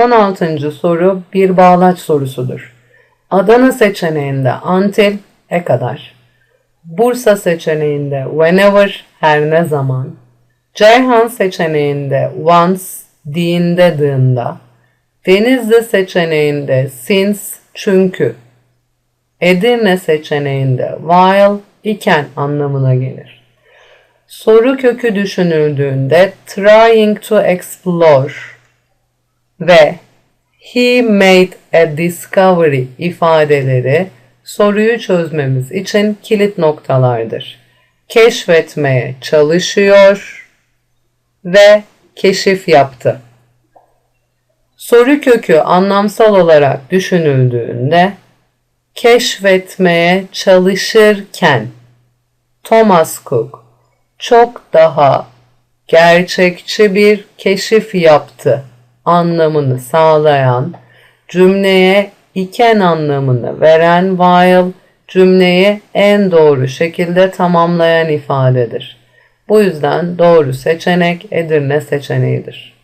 16. soru bir bağlaç sorusudur. Adana seçeneğinde until e kadar. Bursa seçeneğinde whenever her ne zaman. Ceyhan seçeneğinde once dinde dığında. Denizli seçeneğinde since çünkü. Edirne seçeneğinde while iken anlamına gelir. Soru kökü düşünüldüğünde trying to explore ve he made a discovery ifadeleri soruyu çözmemiz için kilit noktalardır. Keşfetmeye çalışıyor ve keşif yaptı. Soru kökü anlamsal olarak düşünüldüğünde keşfetmeye çalışırken Thomas Cook çok daha gerçekçi bir keşif yaptı anlamını sağlayan cümleye iken anlamını veren while cümleyi en doğru şekilde tamamlayan ifadedir. Bu yüzden doğru seçenek Edirne seçeneğidir.